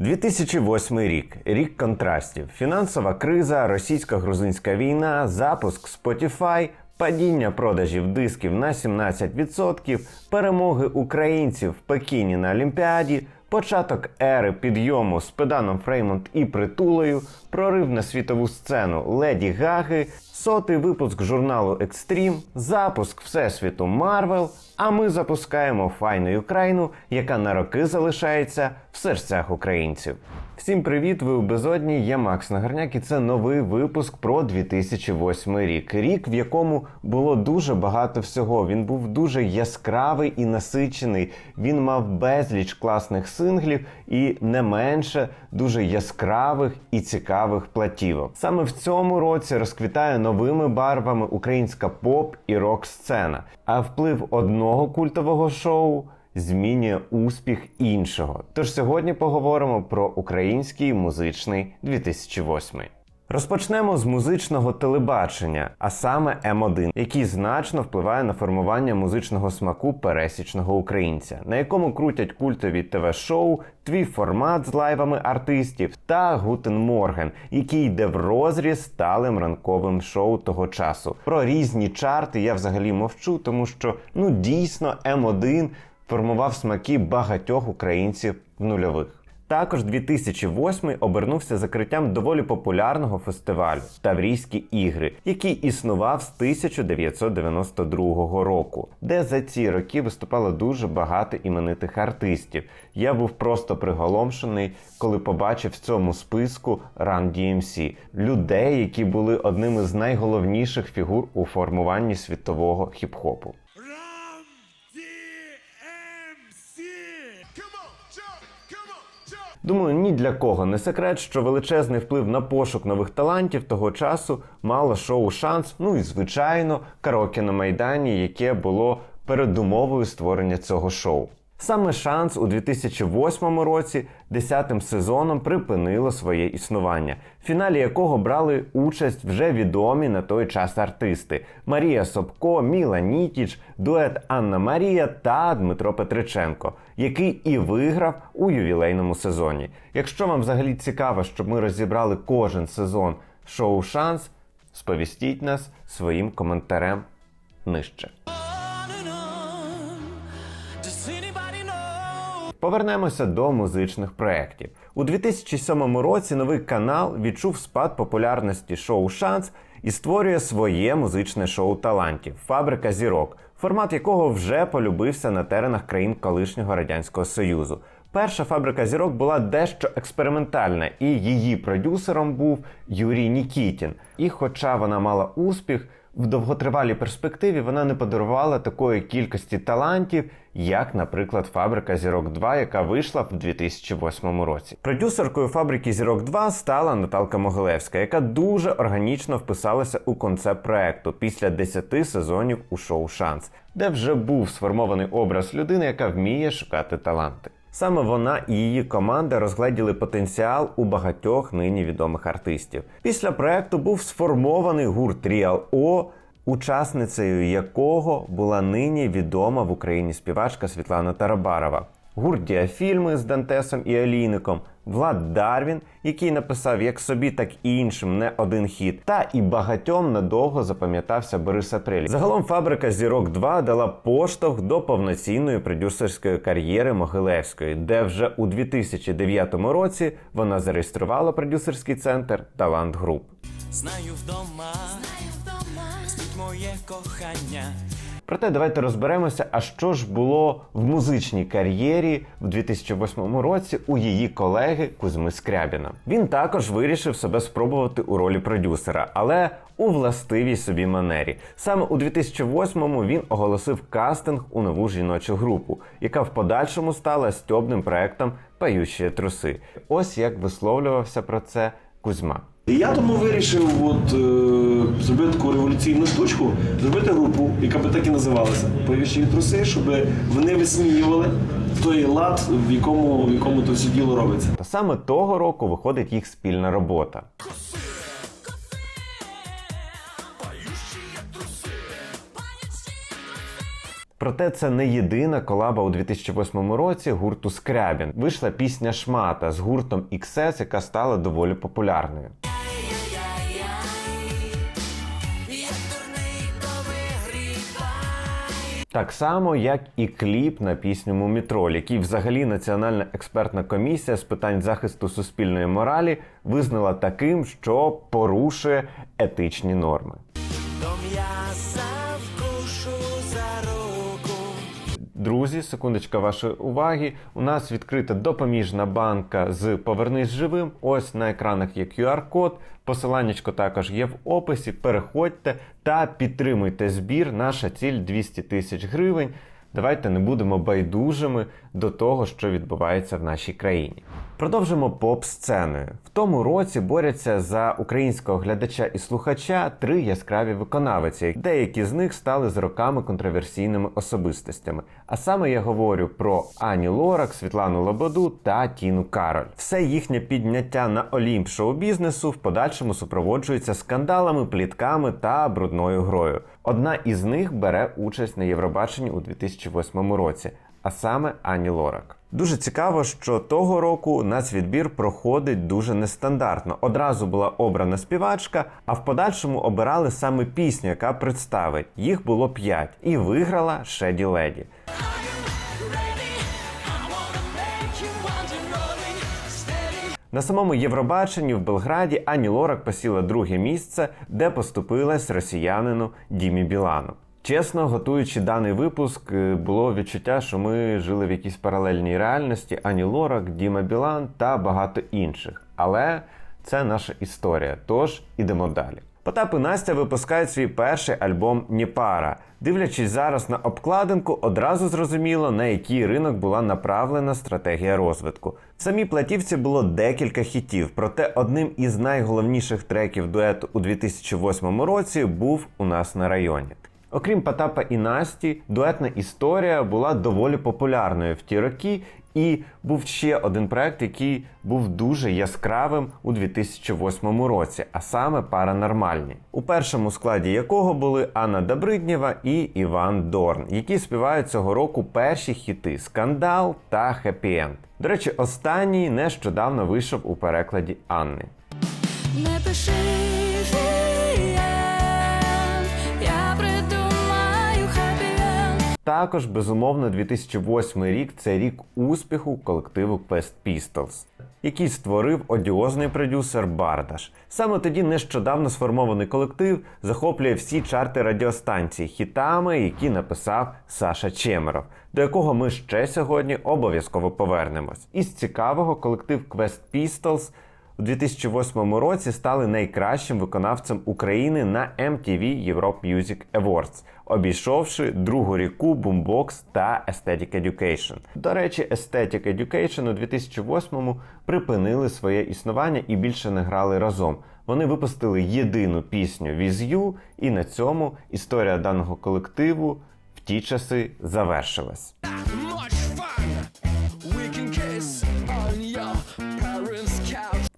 2008 рік. Рік контрастів, фінансова криза, російсько-грузинська війна, запуск Spotify, падіння продажів дисків на 17%, перемоги українців в Пекіні на Олімпіаді, початок ери підйому з педаном Фреймонт і притулею, прорив на світову сцену Леді Гаги, сотий випуск журналу Екстрім, запуск Всесвіту Марвел. А ми запускаємо файну Україну, яка на роки залишається в серцях українців. Всім привіт! Ви у безодні. Я Макс Нагорняк, і це новий випуск про 2008 рік. Рік, в якому було дуже багато всього. Він був дуже яскравий і насичений. Він мав безліч класних синглів і не менше дуже яскравих і цікавих платівок. Саме в цьому році розквітає новими барвами українська поп і рок сцена. А вплив одного культового шоу змінює успіх іншого. Тож сьогодні поговоримо про український музичний 2008. Розпочнемо з музичного телебачення, а саме М1, який значно впливає на формування музичного смаку пересічного українця, на якому крутять культові ТВ-шоу, твій формат з лайвами артистів та Гутен Морген, який йде в розріз сталим ранковим шоу того часу. Про різні чарти я взагалі мовчу, тому що ну дійсно М1 формував смаки багатьох українців в нульових. Також 2008 обернувся закриттям доволі популярного фестивалю Таврійські ігри, який існував з 1992 року, де за ці роки виступало дуже багато іменитих артистів. Я був просто приголомшений, коли побачив в цьому списку Run DMC – людей, які були одними з найголовніших фігур у формуванні світового хіп-хопу. Думаю, ні для кого не секрет, що величезний вплив на пошук нових талантів того часу мало шоу Шанс, ну і звичайно, караоке на майдані, яке було передумовою створення цього шоу. Саме шанс у 2008 році десятим сезоном припинило своє існування, в фіналі якого брали участь вже відомі на той час артисти: Марія Собко, Міла Нітіч, дует Анна Марія та Дмитро Петриченко, який і виграв у ювілейному сезоні. Якщо вам взагалі цікаво, щоб ми розібрали кожен сезон шоу Шанс, сповістіть нас своїм коментарем нижче. Повернемося до музичних проєктів. У 2007 році новий канал відчув спад популярності шоу Шанс і створює своє музичне шоу талантів Фабрика зірок, формат якого вже полюбився на теренах країн колишнього радянського союзу. Перша фабрика зірок була дещо експериментальна, і її продюсером був Юрій Нікітін. І хоча вона мала успіх, в довготривалій перспективі вона не подарувала такої кількості талантів, як, наприклад, Фабрика Зірок 2, яка вийшла в 2008 році. Продюсеркою фабрики Зірок 2 стала Наталка Могилевська, яка дуже органічно вписалася у концепт проекту після 10 сезонів у шоу Шанс, де вже був сформований образ людини, яка вміє шукати таланти. Саме вона і її команда розгледіли потенціал у багатьох нині відомих артистів. Після проекту був сформований гурт Ріал О, учасницею якого була нині відома в Україні співачка Світлана Тарабарова. Гурт Діафільми з Дантесом і Алійником, Влад Дарвін, який написав як собі, так і іншим не один хіт, та і багатьом надовго запам'ятався Борис Апрель. Загалом фабрика Зірок 2 дала поштовх до повноцінної продюсерської кар'єри Могилевської, де вже у 2009 році вона зареєструвала продюсерський центр Талант Груп. Знаю вдома. Спить моє кохання. Проте давайте розберемося, а що ж було в музичній кар'єрі в 2008 році у її колеги Кузьми Скрябіна. Він також вирішив себе спробувати у ролі продюсера, але у властивій собі манері. Саме у 2008-му він оголосив кастинг у нову жіночу групу, яка в подальшому стала стьобним проектом Паючі труси. Ось як висловлювався про це Кузьма. Я тому вирішив от, е, зробити таку революційну штучку, зробити групу, яка би так і називалася Повіші труси, щоб вони висміювали той лад, в якому, в якому то все діло робиться. Та саме того року виходить їх спільна робота. Проте це не єдина колаба у 2008 році гурту Скрябін. Вийшла пісня Шмата з гуртом XS, яка стала доволі популярною. Так само, як і кліп на пісню Мумітроль, який взагалі Національна експертна комісія з питань захисту суспільної моралі визнала таким, що порушує етичні норми. Друзі, секундочка вашої уваги. У нас відкрита допоміжна банка з Повернись живим. Ось на екранах є QR-код. Посиланнячко також є в описі. Переходьте та підтримуйте збір. Наша ціль 200 тисяч гривень. Давайте не будемо байдужими до того, що відбувається в нашій країні. Продовжимо поп-сценою. В тому році борються за українського глядача і слухача три яскраві виконавиці. Деякі з них стали з роками контроверсійними особистостями. А саме я говорю про Аню Лорак, Світлану Лободу та Тіну Кароль. Все їхнє підняття на олімп шоу-бізнесу в подальшому супроводжується скандалами, плітками та брудною грою. Одна із них бере участь на Євробаченні у 2008 році, а саме Ані Лорак. Дуже цікаво, що того року нацвідбір проходить дуже нестандартно. Одразу була обрана співачка, а в подальшому обирали саме пісню, яка представить. Їх було п'ять, і виграла Шеді Леді. На самому Євробаченні в Белграді Ані Лорак посіла друге місце, де поступилась росіянину Дімі Білану. Чесно, готуючи даний випуск, е, було відчуття, що ми жили в якійсь паралельній реальності Ані Лорак, Діма Білан та багато інших. Але це наша історія, тож ідемо далі. Потап і Настя випускають свій перший альбом Ніпара. Дивлячись зараз на обкладинку, одразу зрозуміло, на який ринок була направлена стратегія розвитку. В самій платівці було декілька хітів, проте одним із найголовніших треків дуету у 2008 році був у нас на районі. Окрім Потапа і Насті, дуетна історія була доволі популярною в ті роки, і був ще один проект, який був дуже яскравим у 2008 році, а саме Паранормальні, у першому складі якого були Анна Добриднєва і Іван Дорн, які співають цього року перші хіти Скандал та Хеппі Енд. До речі, останній нещодавно вийшов у перекладі Анни. Не пиши Також, безумовно, 2008 рік це рік успіху колективу Quest Pistols, який створив одіозний продюсер Бардаш. Саме тоді нещодавно сформований колектив захоплює всі чарти радіостанцій хітами, які написав Саша Чемеров, до якого ми ще сьогодні обов'язково повернемось. Із цікавого колектив Quest Pistols у 2008 році стали найкращим виконавцем України на MTV Europe Music Awards, обійшовши другу ріку Boombox та Aesthetic Education. До речі, Aesthetic Education у 2008 припинили своє існування і більше не грали разом. Вони випустили єдину пісню You, і на цьому історія даного колективу в ті часи завершилась.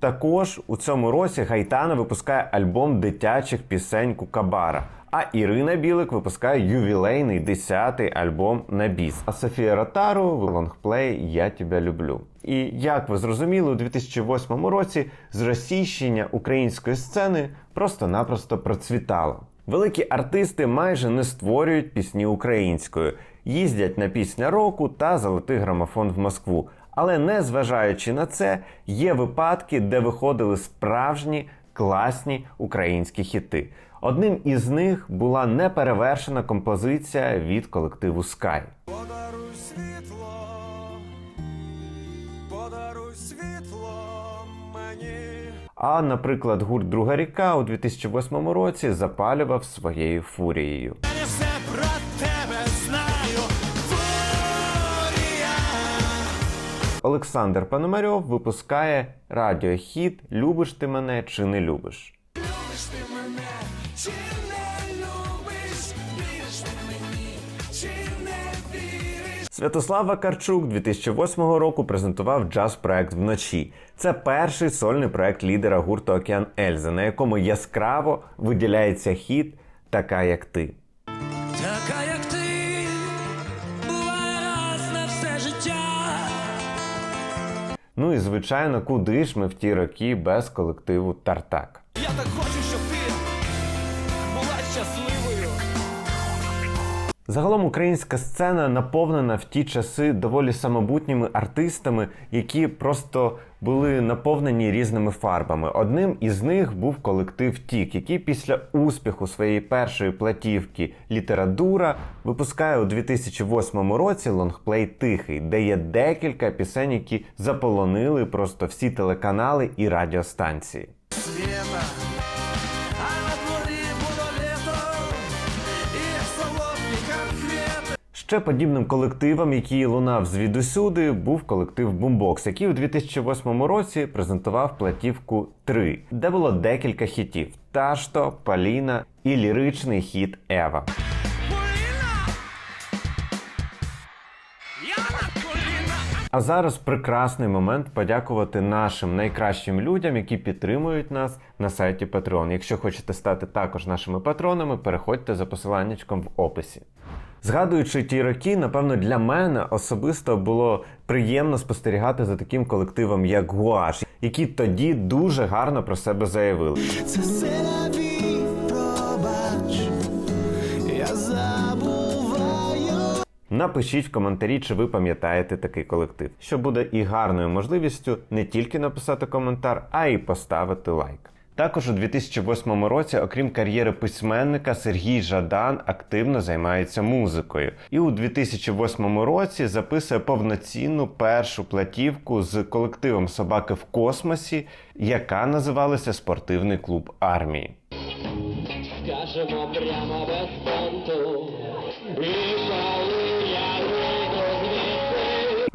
Також у цьому році Гайтана випускає альбом дитячих пісень Кукабара. А Ірина Білик випускає ювілейний 10-й альбом на біс. А Софія Ротару в лонгплей Я тебе люблю. І як ви зрозуміли, у 2008 році зросійщення української сцени просто-напросто процвітало. Великі артисти майже не створюють пісні українською, їздять на пісня року та золотий грамофон в Москву. Але незважаючи на це, є випадки, де виходили справжні класні українські хіти. Одним із них була неперевершена композиція від колективу Sky. Подаруй світло, подаруй світло мені. А, наприклад, гурт Друга ріка у 2008 році запалював своєю фурією. Я все про тебе знаю. Олександр Пономарьов випускає радіохіт Любиш ти мене чи не любиш. Чи? Святослава Карчук 2008 року презентував джаз проект вночі. Це перший сольний проект лідера гурту Океан Ельза, на якому яскраво виділяється хіт Така як ти. Така як ти була раз на все життя. Ну і звичайно, куди ж ми в ті роки без колективу Тартак. Я так хочу Загалом українська сцена наповнена в ті часи доволі самобутніми артистами, які просто були наповнені різними фарбами. Одним із них був колектив Тік, який після успіху своєї першої платівки Література випускає у 2008 році лонгплей Тихий, де є декілька пісень, які заполонили просто всі телеканали і радіостанції. Света, Ще подібним колективом, який лунав звідусюди, був колектив Boombox, який у 2008 році презентував платівку 3, де було декілька хітів: Ташто, Паліна і ліричний хіт Ева. А зараз прекрасний момент подякувати нашим найкращим людям, які підтримують нас на сайті Patreon. Якщо хочете стати також нашими патронами, переходьте за посиланнячком в описі. Згадуючи ті роки, напевно, для мене особисто було приємно спостерігати за таким колективом, як Гуаш, які тоді дуже гарно про себе заявили. Це селяві, пробач, я забуваю. Напишіть в коментарі, чи ви пам'ятаєте такий колектив, що буде і гарною можливістю не тільки написати коментар, а й поставити лайк. Також у 2008 році, окрім кар'єри письменника, Сергій Жадан активно займається музикою. І у 2008 році записує повноцінну першу платівку з колективом Собаки в космосі, яка називалася Спортивний клуб армії. Скажемо прямо без понту.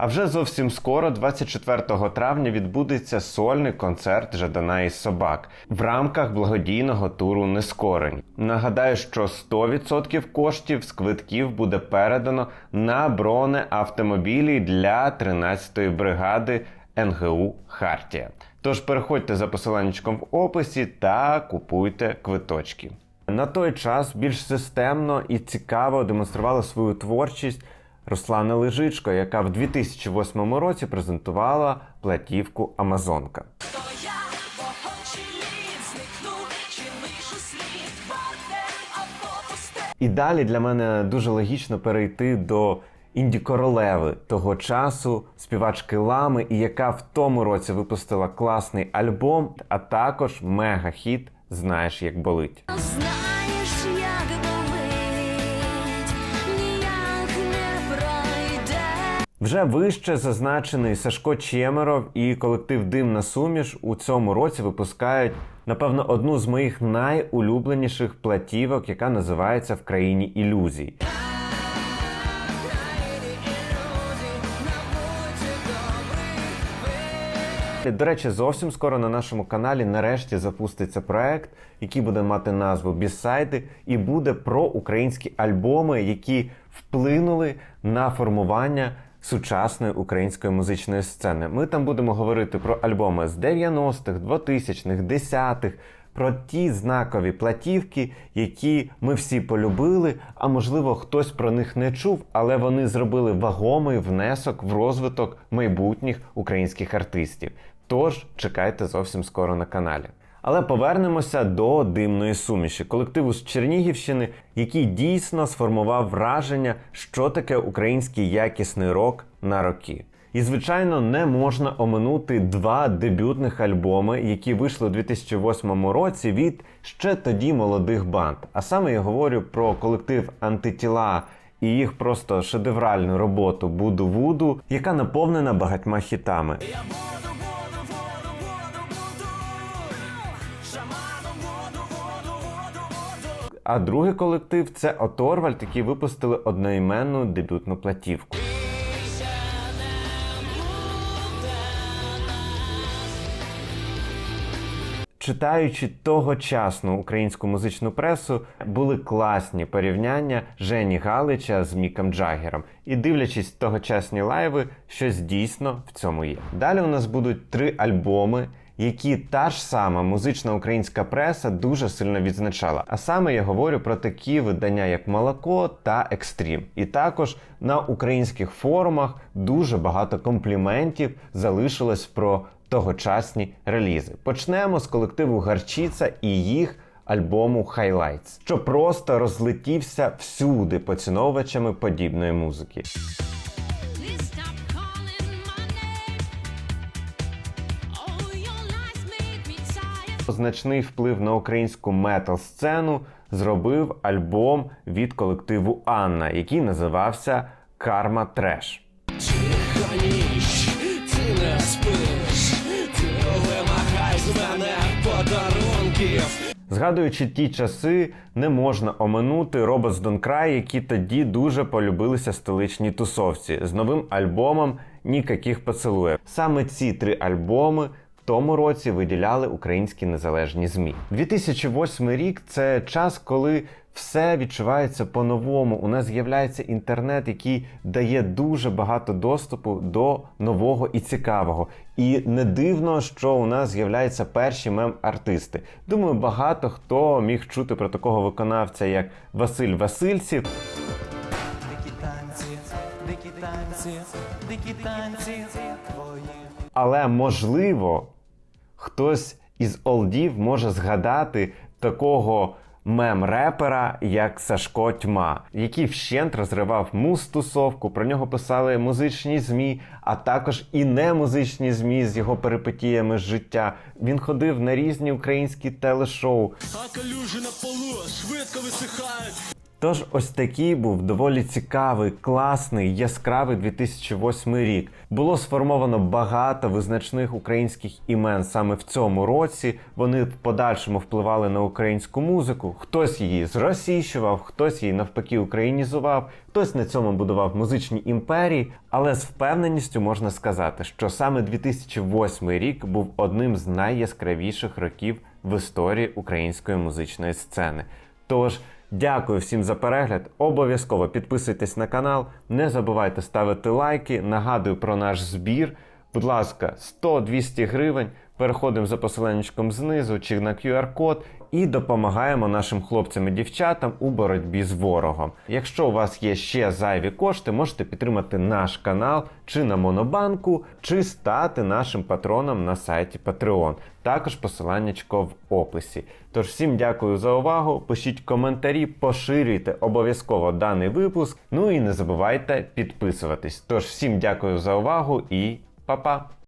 А вже зовсім скоро, 24 травня, відбудеться сольний концерт Жадана із собак в рамках благодійного туру Нескорень. Нагадаю, що 100% коштів з квитків буде передано на бронеавтомобілі для 13-ї бригади НГУ Хартія. Тож переходьте за посиланнячком в описі та купуйте квиточки. На той час більш системно і цікаво демонструвала свою творчість Руслана Лежичко, яка в 2008 році презентувала платівку Амазонка. І далі для мене дуже логічно перейти до інді королеви того часу, співачки Лами, і яка в тому році випустила класний альбом, а також мега-хіт Знаєш, як болить. Вже вище зазначений Сашко Чемеров і колектив Димна Суміш у цьому році випускають, напевно, одну з моїх найулюбленіших платівок, яка називається В країні ілюзій. До речі, зовсім скоро на нашому каналі нарешті запуститься проект, який буде мати назву Бісайди, і буде про українські альбоми, які вплинули на формування сучасної української музичної сцени. Ми там будемо говорити про альбоми з 90-х, 2000-х, 10-х, про ті знакові платівки, які ми всі полюбили, а можливо хтось про них не чув, але вони зробили вагомий внесок в розвиток майбутніх українських артистів. Тож чекайте зовсім скоро на каналі. Але повернемося до димної суміші, колективу з Чернігівщини, який дійсно сформував враження, що таке український якісний рок на роки. І, звичайно, не можна оминути два дебютних альбоми, які вийшли у 2008 році від ще тоді молодих банд. А саме я говорю про колектив Антитіла і їх просто шедевральну роботу Буду Вуду, яка наповнена багатьма хітами. Я воду, А другий колектив це Оторвальд, які випустили одноіменну дебютну платівку. Читаючи тогочасну українську музичну пресу, були класні порівняння Жені Галича з Міком Джаггером. І дивлячись тогочасні лайви, щось дійсно в цьому є. Далі у нас будуть три альбоми, які та ж сама музична українська преса дуже сильно відзначала. А саме я говорю про такі видання, як Молоко та Екстрім. І також на українських форумах дуже багато компліментів залишилось про тогочасні релізи. Почнемо з колективу Гарчіца і їх альбому Highlights, що просто розлетівся всюди поціновувачами подібної музики. Значний вплив на українську метал-сцену зробив альбом від колективу Анна, який називався Карма Треш. Тихо ніч, ти не спиш, ти вимагай з мене подарунків. Згадуючи ті часи, не можна оминути робот з Донкрай, які тоді дуже полюбилися столичній тусовці з новим альбомом Нікаких поцілуєв. Саме ці три альбоми тому році виділяли українські незалежні змі. 2008 рік це час, коли все відчувається по-новому. У нас з'являється інтернет, який дає дуже багато доступу до нового і цікавого. І не дивно, що у нас з'являються перші мем-артисти. Думаю, багато хто міг чути про такого виконавця, як Василь Васильців. Дикі танці, дикі танці, дикі танці твої. Але можливо, хтось із олдів може згадати такого мем-репера, як Сашко Тьма, який вщент розривав муз-тусовку, про нього писали музичні змі, а також і немузичні змі з його перипетіями з життя. Він ходив на різні українські телешоу. А калюжі на полу швидко висихають. Тож ось такий був доволі цікавий, класний, яскравий 2008 рік. Було сформовано багато визначних українських імен саме в цьому році. Вони в подальшому впливали на українську музику. Хтось її зросійщував, хтось її навпаки українізував, хтось на цьому будував музичні імперії. Але з впевненістю можна сказати, що саме 2008 рік був одним з найяскравіших років в історії української музичної сцени. Тож. Дякую всім за перегляд. Обов'язково підписуйтесь на канал. Не забувайте ставити лайки. Нагадую про наш збір. Будь ласка, 100-200 гривень. Переходимо за посиланнячком знизу чи на QR-код і допомагаємо нашим хлопцям і дівчатам у боротьбі з ворогом. Якщо у вас є ще зайві кошти, можете підтримати наш канал чи на Монобанку, чи стати нашим патроном на сайті Patreon. Також посиланнячко в описі. Тож всім дякую за увагу. Пишіть коментарі, поширюйте обов'язково даний випуск. Ну і не забувайте підписуватись. Тож всім дякую за увагу і па-па!